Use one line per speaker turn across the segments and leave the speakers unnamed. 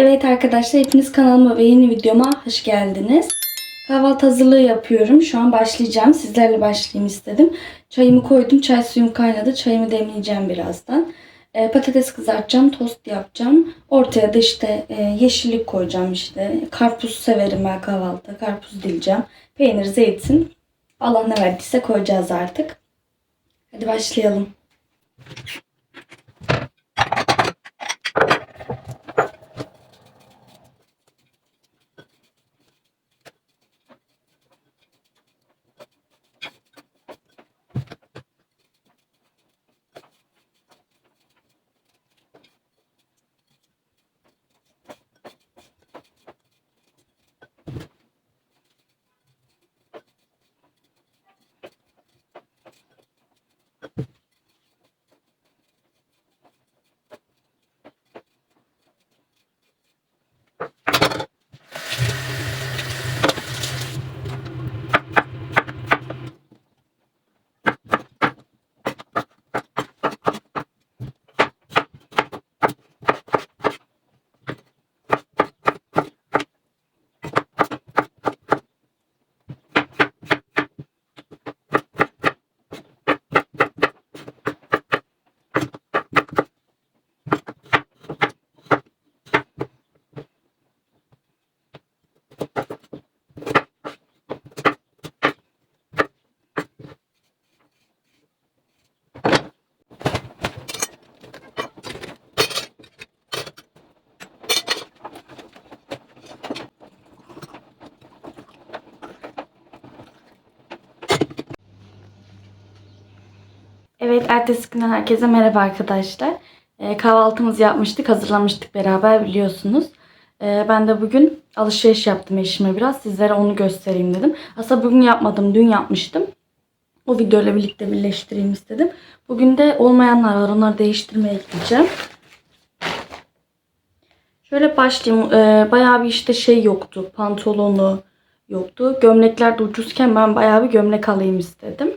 Evet arkadaşlar hepiniz kanalıma ve yeni videoma hoş geldiniz. Kahvaltı hazırlığı yapıyorum. Şu an başlayacağım. Sizlerle başlayayım istedim. Çayımı koydum. Çay suyum kaynadı. Çayımı demleyeceğim birazdan. Ee, patates kızartacağım. Tost yapacağım. Ortaya da işte e, yeşillik koyacağım işte. Karpuz severim ben kahvaltıda. Karpuz dileceğim. Peynir, zeytin. Allah ne verdiyse koyacağız artık. Hadi başlayalım. Evet, ertesi günden herkese merhaba arkadaşlar. Ee, kahvaltımızı yapmıştık, hazırlamıştık beraber biliyorsunuz. Ee, ben de bugün alışveriş yaptım eşime biraz. Sizlere onu göstereyim dedim. Aslında bugün yapmadım, dün yapmıştım. O videoyla birlikte birleştireyim istedim. Bugün de olmayanlar var, onları değiştirmeye gideceğim. Şöyle başlayayım. Ee, bayağı bir işte şey yoktu. Pantolonu yoktu. Gömlekler de ucuzken ben bayağı bir gömlek alayım istedim.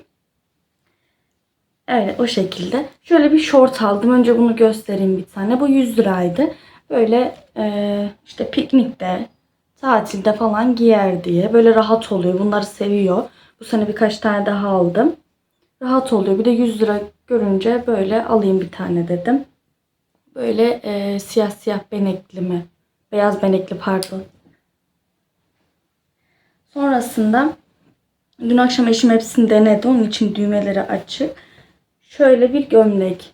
Evet o şekilde. Şöyle bir şort aldım. Önce bunu göstereyim bir tane. Bu 100 liraydı. Böyle e, işte piknikte, tatilde falan giyer diye. Böyle rahat oluyor. Bunları seviyor. Bu sene birkaç tane daha aldım. Rahat oluyor. Bir de 100 lira görünce böyle alayım bir tane dedim. Böyle e, siyah siyah benekli mi? Beyaz benekli pardon. Sonrasında dün akşam eşim hepsini denedi. Onun için düğmeleri açık. Şöyle bir gömlek.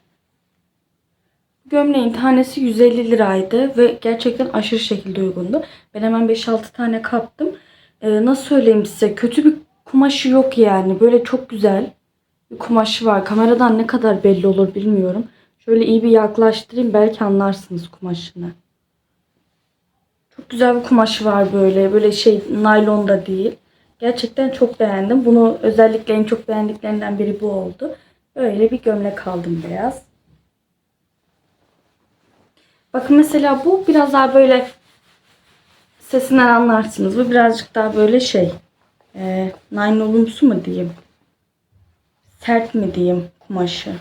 Gömleğin tanesi 150 liraydı ve gerçekten aşırı şekilde uygundu. Ben hemen 5-6 tane kaptım. Ee, nasıl söyleyeyim size? Kötü bir kumaşı yok yani. Böyle çok güzel bir kumaşı var. Kameradan ne kadar belli olur bilmiyorum. Şöyle iyi bir yaklaştırayım belki anlarsınız kumaşını. Çok güzel bir kumaşı var böyle. Böyle şey naylon da değil. Gerçekten çok beğendim. Bunu özellikle en çok beğendiklerinden biri bu oldu. Böyle bir gömlek aldım beyaz. Bakın mesela bu biraz daha böyle sesinden anlarsınız. Bu birazcık daha böyle şey e, naylonumsu mu diyeyim? Sert mi diyeyim kumaşı?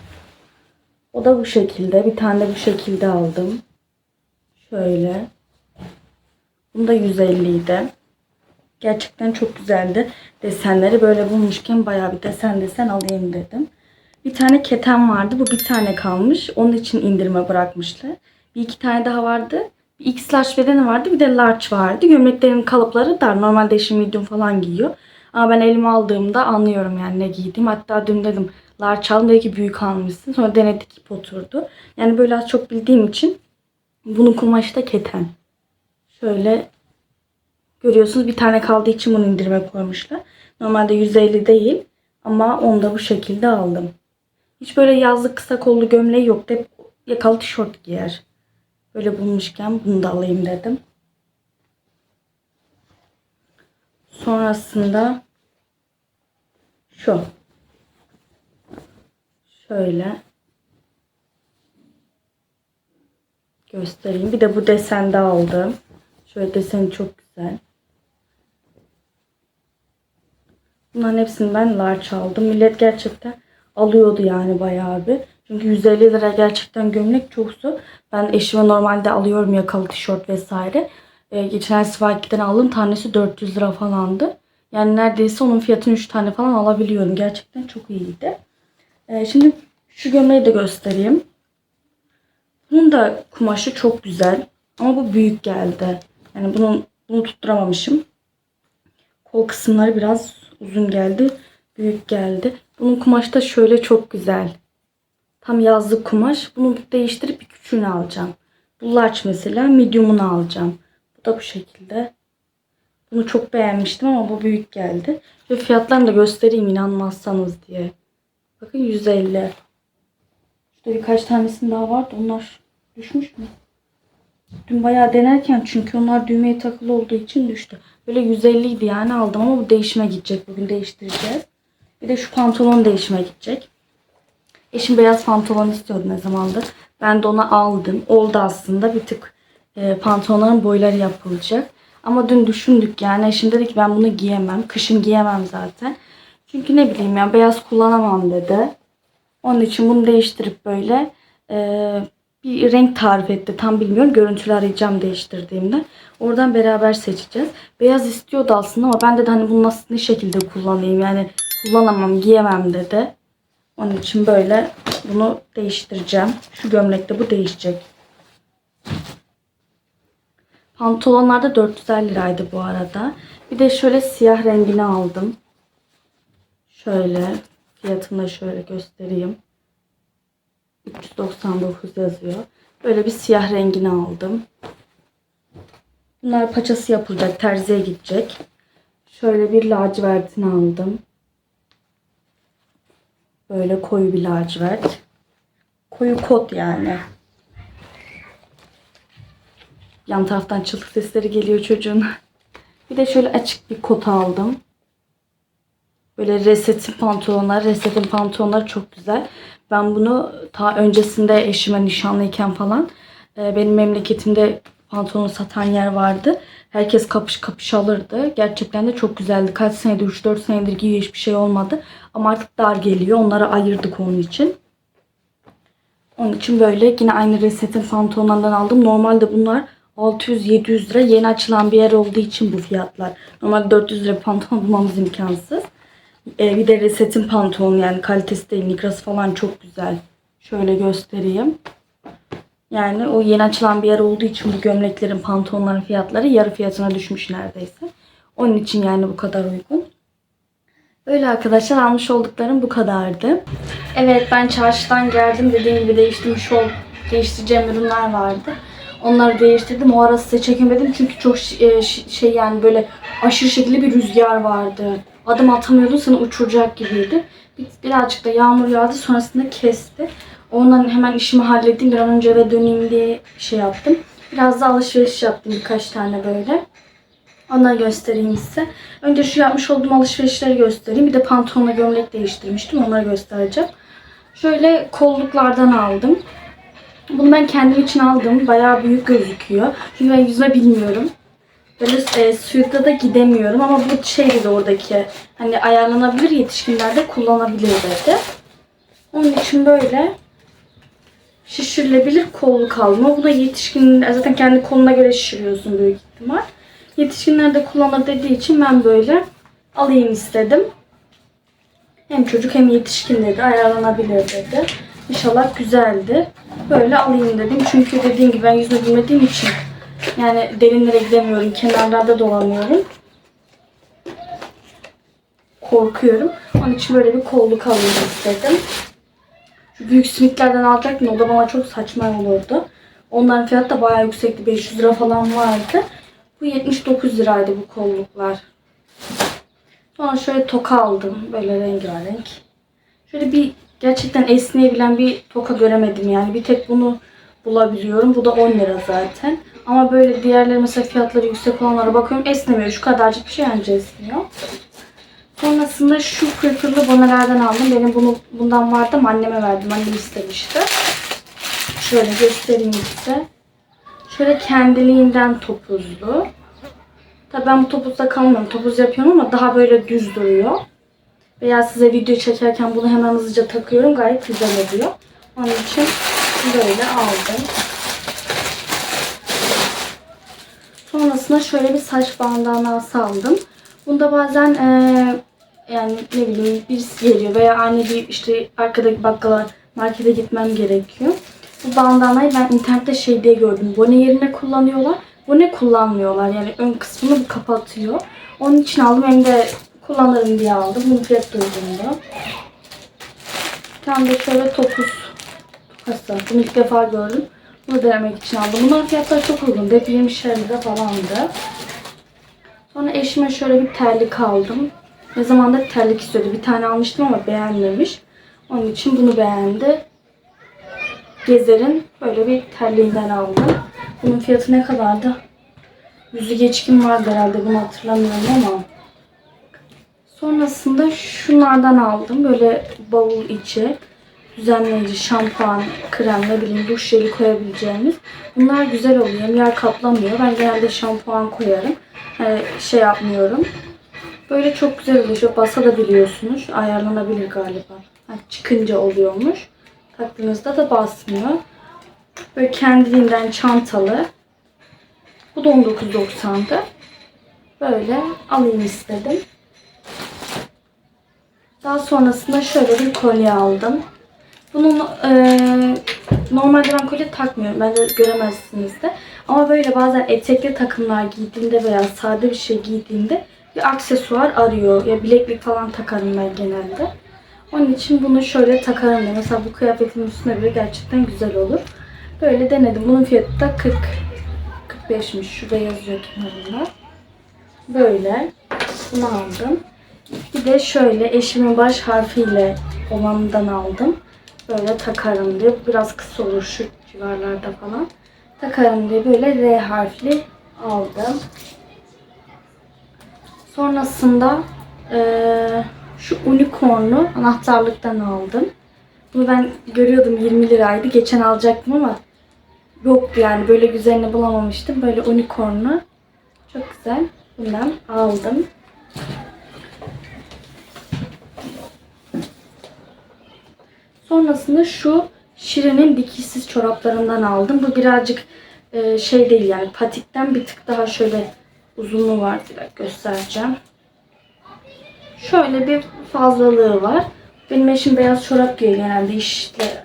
O da bu şekilde. Bir tane de bu şekilde aldım. Şöyle. Bunu da 150 idi. Gerçekten çok güzeldi. Desenleri böyle bulmuşken bayağı bir desen desen alayım dedim. Bir tane keten vardı. Bu bir tane kalmış. Onun için indirime bırakmışlar. Bir iki tane daha vardı. Bir X large bedeni vardı. Bir de large vardı. Gömleklerin kalıpları dar. Normalde eşim medium falan giyiyor. Ama ben elime aldığımda anlıyorum yani ne giydiğim. Hatta dün dedim large aldım. Dedi ki büyük almışsın. Sonra denedik ip oturdu. Yani böyle az çok bildiğim için bunun kumaşı da keten. Şöyle görüyorsunuz bir tane kaldığı için bunu indirime koymuşlar. Normalde 150 değil. Ama onu da bu şekilde aldım. Hiç böyle yazlık kısa kollu gömleği yoktu. Hep yakalı tişört giyer. Böyle bulmuşken bunu da alayım dedim. Sonrasında şu. Şöyle. Göstereyim. Bir de bu desende aldım. Şöyle deseni çok güzel. Bunların hepsini ben large aldım. Millet gerçekten alıyordu yani bayağı bir. Çünkü 150 lira gerçekten gömlek çok su. Ben eşime normalde alıyorum yakalı tişört vesaire. Ee, geçen ay Swaki'den aldım. Tanesi 400 lira falandı. Yani neredeyse onun fiyatını 3 tane falan alabiliyorum. Gerçekten çok iyiydi. Ee, şimdi şu gömleği de göstereyim. Bunun da kumaşı çok güzel. Ama bu büyük geldi. Yani bunun bunu tutturamamışım. Kol kısımları biraz uzun geldi. Büyük geldi. Bunun kumaşı da şöyle çok güzel. Tam yazlık kumaş. Bunu değiştirip bir küçüğünü alacağım. Bu large mesela medium'unu alacağım. Bu da bu şekilde. Bunu çok beğenmiştim ama bu büyük geldi. Ve fiyatlarını da göstereyim inanmazsanız diye. Bakın 150. Şurada birkaç tanesinin daha vardı. Onlar düşmüş mü? Dün bayağı denerken çünkü onlar düğmeye takılı olduğu için düştü. Böyle 150 idi yani aldım ama bu değişime gidecek. Bugün değiştireceğiz. Bir de şu pantolon değişime gidecek. Eşim beyaz pantolon istiyordu ne zamandır. Ben de ona aldım. Oldu aslında bir tık e, pantolonların boyları yapılacak. Ama dün düşündük yani eşim dedi ki ben bunu giyemem. Kışın giyemem zaten. Çünkü ne bileyim ya beyaz kullanamam dedi. Onun için bunu değiştirip böyle e, bir renk tarif etti. Tam bilmiyorum. Görüntülü arayacağım değiştirdiğimde. Oradan beraber seçeceğiz. Beyaz istiyordu aslında ama ben de hani bunu nasıl ne şekilde kullanayım yani kullanamam giyemem dedi. Onun için böyle bunu değiştireceğim. Şu gömlekte bu değişecek. Pantolonlar da 450 liraydı bu arada. Bir de şöyle siyah rengini aldım. Şöyle fiyatını da şöyle göstereyim. 399 yazıyor. Böyle bir siyah rengini aldım. Bunlar paçası yapılacak. Terziye gidecek. Şöyle bir lacivertini aldım. Böyle koyu bir lacivert. Koyu kot yani. Yan taraftan çığlık sesleri geliyor çocuğun. Bir de şöyle açık bir kot aldım. Böyle resetin pantolonlar. Resetin pantolonları çok güzel. Ben bunu ta öncesinde eşime nişanlıyken falan e, benim memleketimde pantolon satan yer vardı. Herkes kapış kapış alırdı. Gerçekten de çok güzeldi. Kaç senedir 3-4 senedir giyiyor hiçbir şey olmadı. Ama artık dar geliyor. Onları ayırdık onun için. Onun için böyle yine aynı resetin pantolonlarından aldım. Normalde bunlar 600-700 lira. Yeni açılan bir yer olduğu için bu fiyatlar. Normalde 400 lira pantolon bulmamız imkansız. Ee, bir de resetin pantolonu yani kalitesi değil. Nikrası falan çok güzel. Şöyle göstereyim. Yani o yeni açılan bir yer olduğu için bu gömleklerin, pantolonların fiyatları yarı fiyatına düşmüş neredeyse. Onun için yani bu kadar uygun. Öyle arkadaşlar almış olduklarım bu kadardı. Evet ben çarşıdan geldim. Dediğim gibi değiştirmiş ol, değiştireceğim ürünler vardı. Onları değiştirdim. O ara size çekemedim çünkü çok e, şey yani böyle aşırı şekilde bir rüzgar vardı. Adım atamıyordun seni uçuracak gibiydi. Bir, birazcık da yağmur yağdı sonrasında kesti. Ondan hemen işimi hallettim. Bir an önce eve döneyim diye şey yaptım. Biraz da alışveriş yaptım birkaç tane böyle. Onları göstereyim size. Önce şu yapmış olduğum alışverişleri göstereyim. Bir de pantolonla gömlek değiştirmiştim. Onları göstereceğim. Şöyle kolluklardan aldım. Bunu ben kendim için aldım. Bayağı büyük gözüküyor. Çünkü ben yüzme bilmiyorum. Böyle e, suya da gidemiyorum ama bu şey dedi oradaki hani ayarlanabilir yetişkinlerde kullanabilir dedi. Onun için böyle şişirilebilir kolluk alma. Bu da yetişkin zaten kendi koluna göre şişiriyorsun büyük ihtimal. Yetişkinler de kullanır dediği için ben böyle alayım istedim. Hem çocuk hem yetişkin dedi. Ayarlanabilir dedi. İnşallah güzeldi. Böyle alayım dedim. Çünkü dediğim gibi ben yüzme bilmediğim için yani derinlere gidemiyorum. Kenarlarda dolanıyorum. Korkuyorum. Onun için böyle bir kolluk alayım istedim. Şu büyük simitlerden alacaktım. O da bana çok saçma olurdu. Onların fiyatı da bayağı yüksekti. 500 lira falan vardı. Bu 79 liraydı bu kolluklar. Sonra şöyle toka aldım. Böyle rengarenk. Şöyle bir gerçekten esneyebilen bir toka göremedim yani. Bir tek bunu bulabiliyorum. Bu da 10 lira zaten. Ama böyle diğerleri mesela fiyatları yüksek olanlara bakıyorum esnemiyor. Şu kadarcık bir şey anca esniyor. Sonrasında şu pırpırlı bonelerden aldım. Benim bunu bundan vardı ama anneme verdim. Annem istemişti. Şöyle göstereyim size. Şöyle kendiliğinden topuzlu. Tabii ben bu topuzda kalmıyorum. Topuz yapıyorum ama daha böyle düz duruyor. Veya size video çekerken bunu hemen hızlıca takıyorum. Gayet güzel oluyor. Onun için böyle aldım. Sonrasında şöyle bir saç bandanası aldım. Bunda bazen eee, yani ne bileyim birisi geliyor veya anne bir işte arkadaki bakkala markete gitmem gerekiyor. Bu bandanayı ben internette şey diye gördüm. Bone yerine kullanıyorlar. Bone kullanmıyorlar. Yani ön kısmını bu kapatıyor. Onun için aldım. Hem de kullanırım diye aldım. Bunun fiyatı da uygundu. Bir tane de şöyle topuz tokası. Bunu ilk defa gördüm. Bunu denemek için aldım. Bunların fiyatları çok uygundu. Hep 20'şer lira falandı. Sonra eşime şöyle bir terlik aldım. Ne zamandır terlik istiyordu. Bir tane almıştım ama beğenmemiş. Onun için bunu beğendi. Gezer'in böyle bir terliğinden aldım. Bunun fiyatı ne kadardı? Yüzü geçkin vardı herhalde bunu hatırlamıyorum ama. Sonrasında şunlardan aldım. Böyle bavul içi. Düzenleyici, şampuan, krem, ne bileyim duş jeli koyabileceğimiz. Bunlar güzel oluyor. Yer kaplamıyor. Ben genelde şampuan koyarım. Hani şey yapmıyorum. Böyle çok güzel oluyor. Şöyle basabiliyorsunuz. Ayarlanabilir galiba. Ha, çıkınca oluyormuş. Taktığınızda da basmıyor. Böyle kendiliğinden çantalı. Bu da 19.90'dı. Böyle alayım istedim. Daha sonrasında şöyle bir kolye aldım. Bunun eee, normalde ben kolye takmıyorum. Ben de göremezsiniz de. Ama böyle bazen etekli takımlar giydiğimde veya sade bir şey giydiğimde bir aksesuar arıyor. Ya bileklik falan takarım ben genelde. Onun için bunu şöyle takarım da. Mesela bu kıyafetimin üstüne bile gerçekten güzel olur. Böyle denedim. Bunun fiyatı da 40 45'miş. Şurada yazıyor kenarında. Böyle. Bunu aldım. Bir de şöyle eşimin baş harfiyle olanından aldım. Böyle takarım diye. Biraz kısa olur şu civarlarda falan. Takarım diye böyle R harfli aldım. Sonrasında eee, şu unicorn'u anahtarlıktan aldım. Bunu ben görüyordum 20 liraydı. Geçen alacaktım ama yoktu yani. Böyle güzelini bulamamıştım. Böyle unicorn'u çok güzel. Bundan aldım. Sonrasında şu Şirin'in dikişsiz çoraplarından aldım. Bu birazcık e, şey değil yani patikten bir tık daha şöyle uzunluğu var. Bir göstereceğim. Şöyle bir fazlalığı var. Benim eşim beyaz çorap giyiyor genelde işte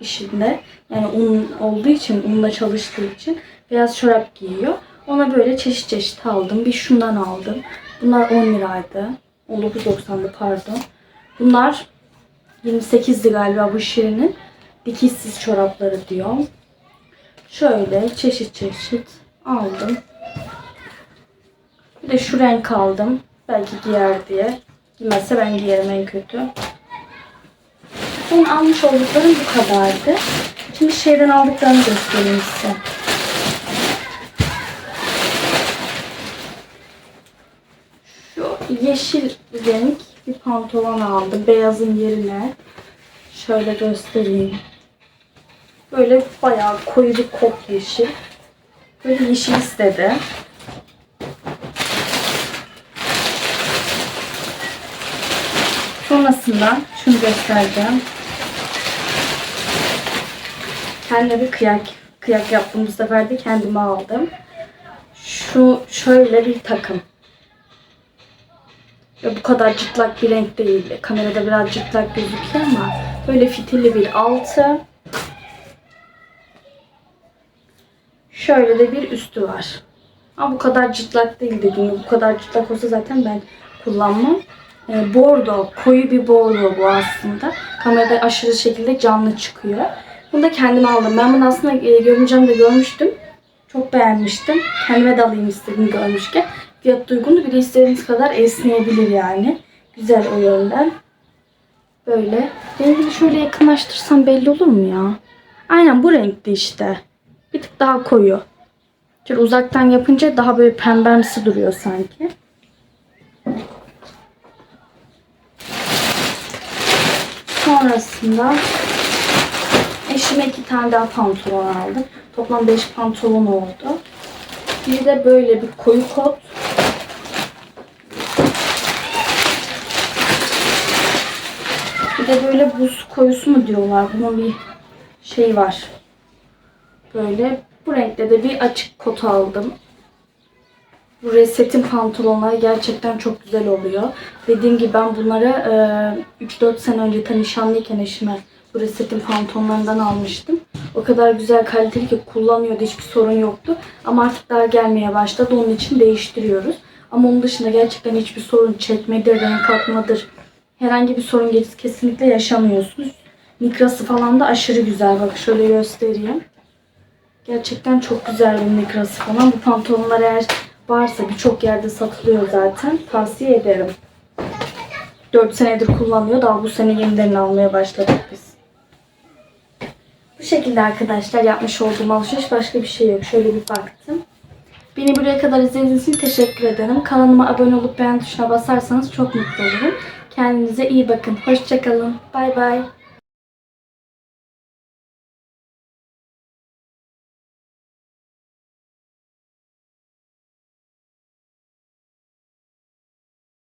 işinde. Yani un olduğu için, unla çalıştığı için beyaz çorap giyiyor. Ona böyle çeşit çeşit aldım. Bir şundan aldım. Bunlar 10 liraydı. 19.90'dı pardon. Bunlar 28'di galiba bu şirinin. Dikişsiz çorapları diyor. Şöyle çeşit çeşit aldım. Bir de şu renk aldım. Belki giyer diye. Giymezse ben giyerim en kötü. Son almış olduklarım bu kadardı. Şimdi şeyden aldıklarını göstereyim size. Şu yeşil renk bir pantolon aldım. Beyazın yerine. Şöyle göstereyim. Böyle bayağı koyu bir kot yeşil. Böyle yeşil istedi. Sonrasında şunu göstereceğim. Kendime bir kıyak, kıyak yaptım bu sefer de kendime aldım. Şu şöyle bir takım. Ya bu kadar cıtlak bir renk değil. Kamerada biraz cıtlak gözüküyor ama böyle fitilli bir altı. Şöyle de bir üstü var. Ama bu kadar cıtlak değil dediğim. Bu kadar cıtlak olsa zaten ben kullanmam. E, bordo, koyu bir bordo bu aslında. Kamerada aşırı şekilde canlı çıkıyor. Bunu da kendime aldım. Ben bunu aslında e, görüneceğim görmüştüm. Çok beğenmiştim. Kendime de alayım istedim görmüşken. Fiyat uygundu. Bir de istediğiniz kadar esneyebilir yani. Güzel o yönden. Böyle. Rengini şöyle yakınlaştırsam belli olur mu ya? Aynen bu renkte işte. Bir tık daha koyu. Şöyle uzaktan yapınca daha böyle pembemsi duruyor sanki. Sonrasında eşime iki tane daha pantolon aldım. Toplam beş pantolon oldu. Bir de böyle bir koyu kot. Bir de böyle buz koyusu mu diyorlar. Bunun bir şey var. Böyle bu renkte de bir açık kot aldım. Bu resetin pantolonları gerçekten çok güzel oluyor. Dediğim gibi ben bunları e, 3-4 sene önce ta nişanlıyken eşime bu resetin pantolonlarından almıştım. O kadar güzel kaliteli ki kullanıyordu. Hiçbir sorun yoktu. Ama artık dar gelmeye başladı. Onun için değiştiriyoruz. Ama onun dışında gerçekten hiçbir sorun çekmedir, renk atmadır. Herhangi bir sorun geç- kesinlikle yaşamıyorsunuz. Mikrası falan da aşırı güzel. Bak şöyle göstereyim. Gerçekten çok güzel bir mikrası falan. Bu pantolonlar eğer varsa birçok yerde satılıyor zaten. Tavsiye ederim. 4 senedir kullanıyor. Daha bu sene yeniden almaya başladık biz. Bu şekilde arkadaşlar yapmış olduğum alışveriş başka bir şey yok. Şöyle bir baktım. Beni buraya kadar izlediğiniz için teşekkür ederim. Kanalıma abone olup beğen tuşuna basarsanız çok mutlu olurum. Kendinize iyi bakın. Hoşçakalın. Bay bay.